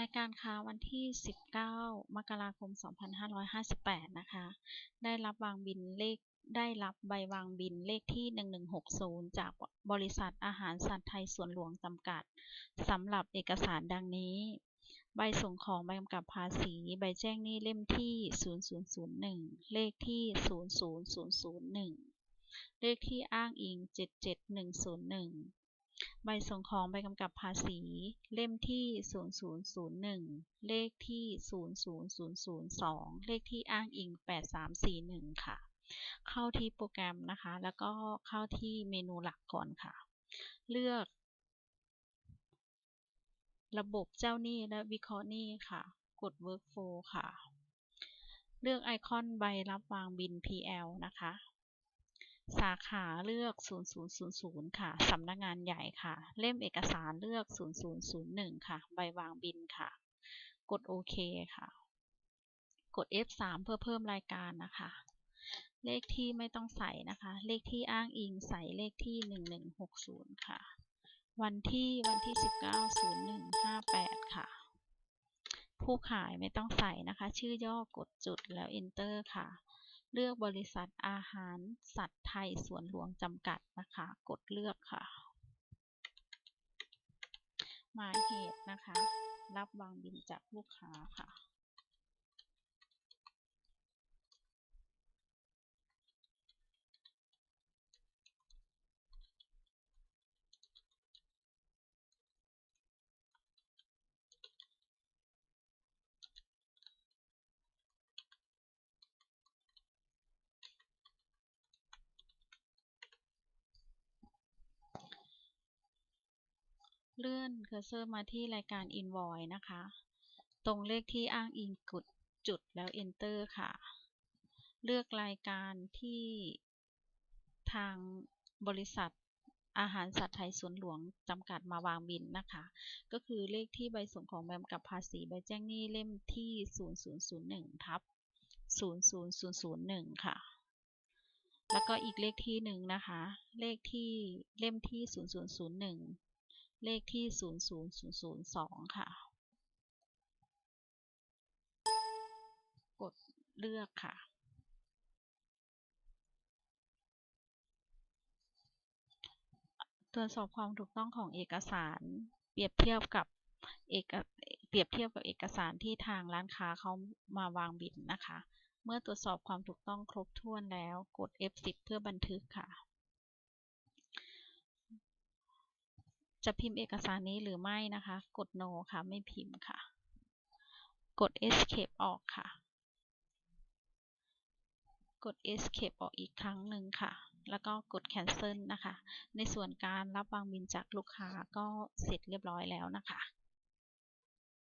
รายการค้าวันที่ 19 มกราคม 2558 นะคะ ได้รับวางบินเลข ได้รับใบวางบินเลขที่ 1160 จากบริษัทอาหารสัตว์ไทยสวนหลวงจำกัด สำหรับเอกสารดังนี้ ใบส่งของใบกำกับภาษี ใบแจ้งหนี้เล่มที่ 0001 เลขที่ 00001 เลขที่อ้างอิง 77101 ใบส่งของใบกำกับภาษี เล่มที่ 0001 เลขที่ 00002 เลขที่อ้างอิง 8341 ค่ะ เข้าที่โปรแกรมนะคะ แล้วก็เข้าที่เมนูหลักก่อนค่ะ เลือก ระบบเจ้าหนี้และวิเคราะห์หนี้ค่ะ กด Workflow ค่ะ เลือกไอคอนใบรับวางบิน PL นะคะ สาขาเลือก 0000 ค่ะ สำนักงานใหญ่ค่ะ เล่มเอกสารเลือก 0001 ค่ะ ใบวางบินค่ะ กดโอเคค่ะ กด F3 เพื่อเพิ่มรายการนะคะ เลขที่ไม่ต้องใส่นะคะ เลขที่อ้างอิงใส่เลขที่ 1160 ค่ะ วันที่วันที่ 190158 ค่ะ ผู้ขายไม่ต้องใส่นะคะ ชื่อย่อกดจุดแล้ว Enter ค่ะ เลือกบริษัทอาหารสัตว์ไทยสวนหลวงจำกัดนะคะ กดเลือกค่ะ หมายเหตุนะคะ รับวางบินจากลูกค้าค่ะ เลื่อนเคอร์เซอร์มาที่รายการ Invoice นะคะ ตรงเลขที่อ้างอิงกดจุดแล้ว Enter ค่ะ เลือกรายการที่ทางบริษัทอาหารสัตว์ไทยสวนหลวงจำกัดมาวางบินนะคะ ก็คือเลขที่ใบส่งของแบมกับภาษีใบแจ้งหนี้เล่มที่ 0001ทับ00001 ค่ะ แล้วก็อีกเลขที่หนึ่งนะคะ เลขที่เล่มที่ 0001 เลขที่ 00002 ค่ะ กดเลือกค่ะ ตรวจสอบความถูกต้องของเอกสาร เปรียบเทียบกับเอกเปรียบเทียบกับเอกสารที่ทางร้านค้าเขามาวางบินนะคะ เมื่อตรวจสอบความถูกต้องครบถ้วนแล้ว กด F10 เพื่อบันทึกค่ะ จะพิมพ์เอกสารนี้หรือไม่นะคะ กด no ค่ะ ไม่พิมพ์ค่ะ กด escape ออกค่ะ กด escape ออกอีกครั้งหนึ่งค่ะ แล้วก็กด cancel นะคะ ในส่วนการรับวางบินจากลูกค้าก็เสร็จเรียบร้อยแล้วนะคะ